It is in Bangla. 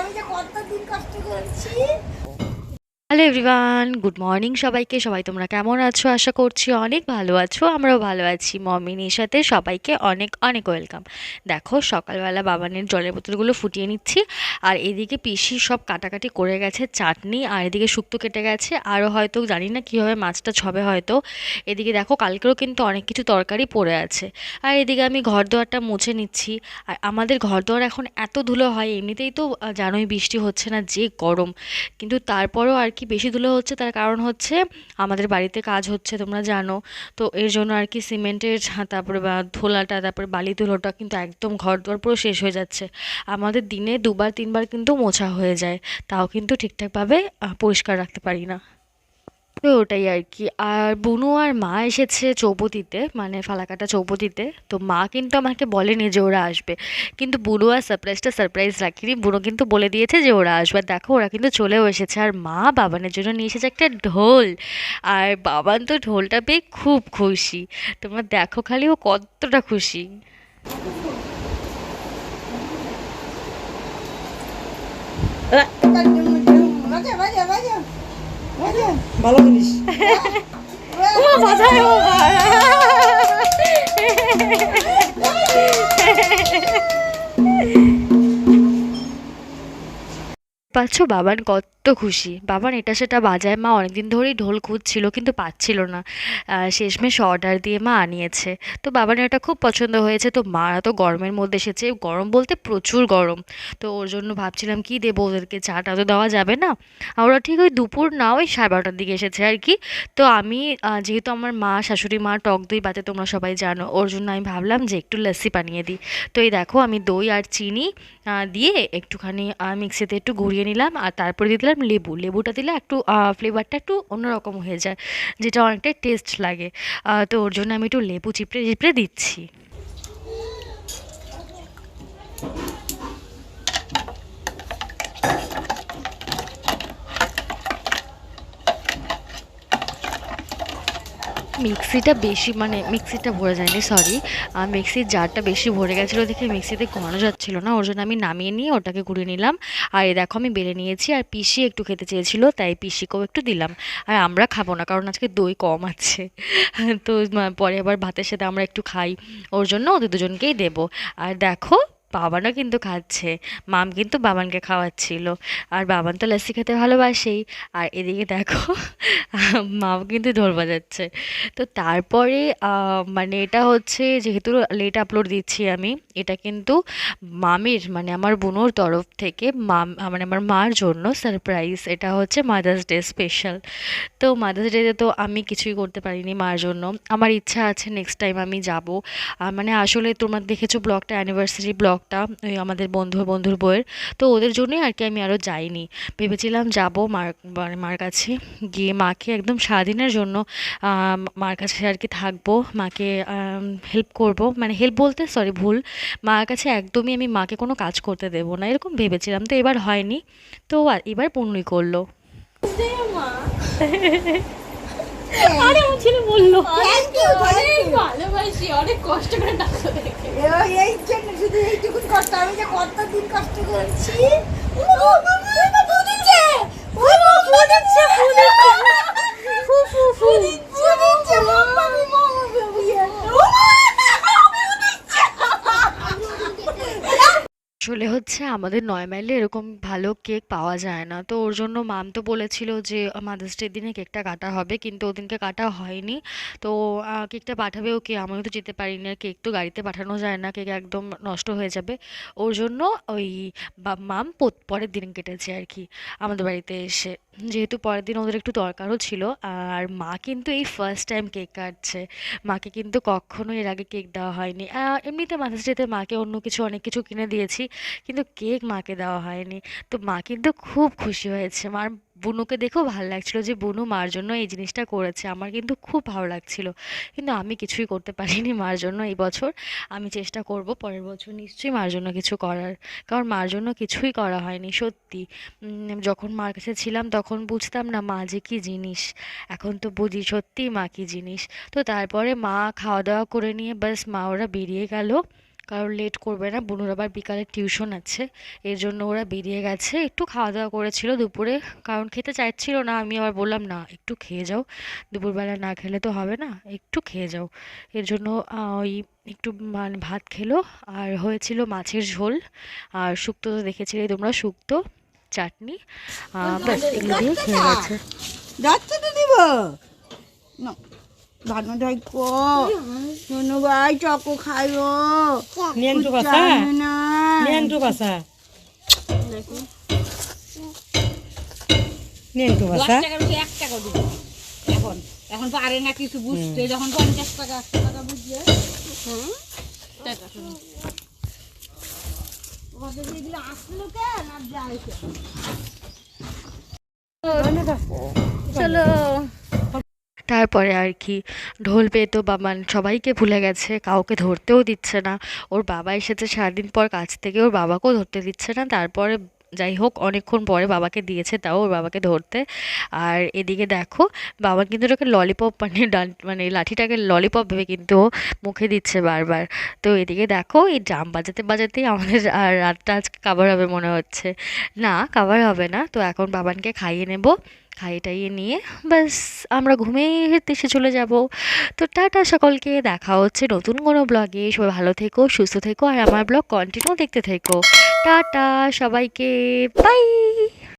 আমি যে কত দিন কষ্ট করেছি? হ্যালো এভরিওয়ান, গুড মর্নিং সবাইকে। সবাই তোমরা কেমন আছো? আশা করছি অনেক ভালো আছো, আমরাও ভালো আছি। মমিনীর সাথে সবাইকে অনেক অনেক ওয়েলকাম। দেখো, সকালবেলা বাবানের জলের বোতলগুলো ফুটিয়ে নিচ্ছি। আর এদিকে পিসি সব কাটাকাটি করে গেছে চাটনি, আর এদিকে শুক্তো কেটে গেছে। আরও হয়তো জানি না কীভাবে মাছটা ছবে হয়তো। এদিকে দেখো, কালকেও কিন্তু অনেক কিছু তরকারি পড়ে আছে। আর এদিকে আমি ঘর দোয়ারটা মুছে নিচ্ছি। আর আমাদের ঘর দোয়ার এখন এত ধুলো হয়, এমনিতেই তো জানোই বৃষ্টি হচ্ছে না, যে গরম। কিন্তু তারপরও আর কি বেশি ধুলো হচ্ছে, তার কারণ হচ্ছে আমাদের বাড়িতে কাজ হচ্ছে, তোমরা জানো। তো এর জন্য আর কি সিমেন্টের তারপরে বা ধোলাটা, তারপরে বালি ধুলোটা কিন্তু একদম ঘর দুয়ার পুরো শেষ হয়ে যাচ্ছে। আমাদের দিনে দুবার, তিনবার কিন্তু মোছা হয়ে যায়। তাও কিন্তু ঠিকঠাকভাবে পরিষ্কার রাখতে পারি না। তো ওটাই আর কি। আর বুনু আর মা এসেছে চৌপতিতে মানে ফালাকাটা চৌপতিতে। তো মা কিন্তু আমাকে বলেনি যে ওরা আসবে। কিন্তু বুনু আর সারপ্রাইজটা সারপ্রাইজ রাখিনি। বুনু কিন্তু বলে দিয়েছে যে ওরা আসবে। দেখো ওরা কিন্তু চলেও এসেছে। আর মা বাবানের জন্য নিয়ে এসেছে একটা ঢোল। আর বাবান তো ঢোলটা পেয়ে খুব খুশি। তোমরা দেখো খালি ও কতটা খুশি। বাজা বাজা বাজা। ভালো জিনিস। ও বাজায় ও পাচ্ছ বাবান কত খুশি। বাবান এটা সেটা বাজায়। মা অনেকদিন ধরেই ঢোল খুঁজছিল, কিন্তু পাচ্ছিল না। শেষমেশ অর্ডার দিয়ে মা আনিয়েছে। তো বাবানের এটা খুব পছন্দ হয়েছে। তো মা তো গরমের মধ্যে এসেছে। গরম বলতে প্রচুর গরম। তো ওর জন্য ভাবছিলাম, কি দেবো ওদেরকে? চাটা তো দেওয়া যাবে না। ওরা ঠিক ওই দুপুর না, ওই সাড়ে বারোটার দিকে এসেছে আর কি। তো আমি যেহেতু আমার মা, শাশুড়ি মা, টক দই, বাতে তোমরা সবাই জানো, ওর জন্য আমি ভাবলাম যে একটু লস্যি বানিয়ে দিই। তো এই দেখো, আমি দই আর চিনি দিয়ে একটুখানি মিক্সিতে একটু ঘুরিয়ে নিলাম। আর তারপরে দিয়ে দিলাম লেবু, লেবুটা দিলে একটু ফ্লেভারটা একটু অন্যরকম হয়ে যায়, যেটা অনেকটাই টেস্ট লাগে। তো ওর জন্য আমি একটু লেবু চিপড়ে চিপড়ে দিচ্ছি। মিক্সিটা বেশি মানে মিক্সিটা ভরে যায়নি সরি মিক্সির জারটা বেশি ভরে গেছিল দেখে মিক্সিতে কমানো যাচ্ছিল না, ওর জন্য আমি নামিয়ে নিয়ে ওটাকে গুঁড়িয়ে নিলাম। আর এই দেখো আমি বেড়ে নিয়েছি, আর পিসি একটু খেতে চেয়েছিল, তাই পিসিকেও একটু দিলাম। আর আমরা খাব না, কারণ আজকে দই কম আছে। তো পরে আবার ভাতের সাথে আমরা একটু খাই, ওর জন্য ওদের দুজনকেই দেবো। আর দেখো বাবানও কিন্তু খাচ্ছে, মাম কিন্তু বাবানকে খাওয়াচ্ছিল। আর বাবান তো লস্যি খেতে ভালোবাসেই। আর এদিকে দেখো মাও কিন্তু ঢোল বাজাচ্ছে। তো তারপরে মানে এটা হচ্ছে, যেহেতু লেট আপলোড দিচ্ছি আমি, এটা কিন্তু মামির মানে আমার বোনোর তরফ থেকে মাম মানে আমার মার জন্য সারপ্রাইজ এটা হচ্ছে মাদার্স ডে স্পেশাল তো মাদার্স ডেতে তো আমি কিছুই করতে পারিনি মার জন্য। আমার ইচ্ছা আছে নেক্সট টাইম আমি যাব। মানে আসলে তোমরা দেখেছ ব্লগটা অ্যানিভার্সারি ব্লগটা ওই আমাদের বন্ধু বন্ধুর বইয়ের। তো ওদের জন্যই আর কি আমি আরও যাইনি। ভেবেছিলাম যাব মার মানে মার কাছে গিয়ে মাকে একদম সারাদিনের জন্য মার কাছে আর কি থাকব মাকে হেল্প করব। মানে হেল্প বলতে সরি ভুল। মার কাছে একদমই আমি মাকে কোনো কাজ করতে দেবো না এরকম ভেবেছিলাম। তো এবার হয়নি। তো আর এবার পূর্ণই করল। আরে আমার ছেলে বলল। Thank you, অনেক ভালোবাসি অনেক কষ্ট করে ডাক্তার দেখে। এই- এই জন্য শুধু এইটুকু কষ্ট আমি যে কতদিন কষ্ট করেছি? ও বাবা, বাবা দিচ্ছে! ও বাবা, ফু দিচ্ছে! আসলে হচ্ছে আমাদের নয় মাইলে এরকম ভালো কেক পাওয়া যায় না। তো ওর জন্য মাম তো বলেছিল যে মাদার্স ডের দিনে কেকটা কাটা হবে। কিন্তু ওদিনকে কাটা হয়নি। তো কেকটা পাঠাবে ওকে আমিও তো যেতে পারিনি আর কেক তো গাড়িতে পাঠানো যায় না। কেক একদম নষ্ট হয়ে যাবে। ওর জন্য ওই মাম পরের দিন কেটেছে আর কি আমাদের বাড়িতে এসে। যেহেতু পরের দিন ওদের একটু দরকারও ছিল। আর মা কিন্তু এই ফার্স্ট টাইম কেক কাটছে। মাকে কিন্তু কখনো এর আগে কেক দেওয়া হয়নি। এমনিতে মাদার্স ডেতে মাকে অন্য কিছু, অনেক কিছু কিনে দিয়েছি। কিন্তু কেক মাকে দেওয়া হয়নি। তো মা কিন্তু খুব খুশি হয়েছে। মার বুনুকে দেখেও ভালো লাগছিল যে, বুনু মার জন্য এই জিনিসটা করেছে। আমার কিন্তু খুব ভালো লাগছিল। কিন্তু আমি কিছুই করতে পারিনি মার জন্য এই বছর। আমি চেষ্টা করব পরের বছর নিশ্চয়ই মার জন্য কিছু করার। কারণ মার জন্য কিছুই করা হয়নি, সত্যি। যখন মার কাছে ছিলাম তখন বুঝতাম না মা যে কী জিনিস। এখন তো বুঝি সত্যিই মা কী জিনিস। তো তারপরে মা খাওয়া দাওয়া করে নিয়ে ব্যাস মা ওরা বেরিয়ে গেল। কারণ লেট করবে না। বুনুর আবার বিকালে টিউশন আছে। এর জন্য ওরা বেরিয়ে গেছে। একটু খাওয়া দাওয়া করেছিল দুপুরে। কারণ খেতে চাইছিল না। আমি আবার বললাম, না, একটু খেয়ে যাও। দুপুরবেলা না খেলে তো হবে না। একটু খেয়ে যাও। এর জন্য ওই একটু মানে ভাত খেলো। আর হয়েছিল মাছের ঝোল। আর শুক্তো তো দেখেছিলে তোমরা, শুক্তো, চাটনি। ব্যাস, এগুলো দিয়ে খেয়ে গেছে। না। ভানো ঢাইকো শোনো ভাই চকো খাইও নিয়াংটু বাসা জানে না নিয়াংটু বাসা নিয়াংটু দশ বাসা টাকার বেশি এক টাকা দিব এখন এখন পারে না কিছু বুঝতে যখন পঞ্চাশ টাকা একশো টাকা বুঝবে। হুম? টাকা আসলো কেন আর কেন? চলো। তারপরে আর কি ঢোল পেয়ে তো বাবা সবাইকে ভুলে গেছে, কাউকে ধরতেও দিচ্ছে না। ওর বাবা এসেছে সারাদিন পর কাছ থেকে, ওর বাবাকেও ধরতে দিচ্ছে না। তারপরে যাই হোক অনেকক্ষণ পরে বাবাকে দিয়েছে তাও ওর বাবাকে ধরতে। আর এদিকে দেখো, বাবা কিন্তু ওটাকে ললিপপ মানে মানে লাঠিটাকে ললিপপ ভেবে কিন্তু মুখে দিচ্ছে বারবার। তো এদিকে দেখো, এই ড্রাম বাজাতে বাজাতেই আমাদের আর রাতটা আজকে কাভার হবে মনে হচ্ছে। না কাভার হবে না। তো এখন বাবানকে খাইয়ে নেব। খাইয়ে টাইয়ে নিয়ে ব্যাস, আমরা ঘুমিয়ে দেশে চলে যাব। তো টাটা সকলকে, দেখা হচ্ছে নতুন কোনো ব্লগে সবাই ভালো থেকো, সুস্থ থেকো, আর আমার ব্লগ কন্টিনিউ দেখতে থেকো। টাটা সবাইকে বাই।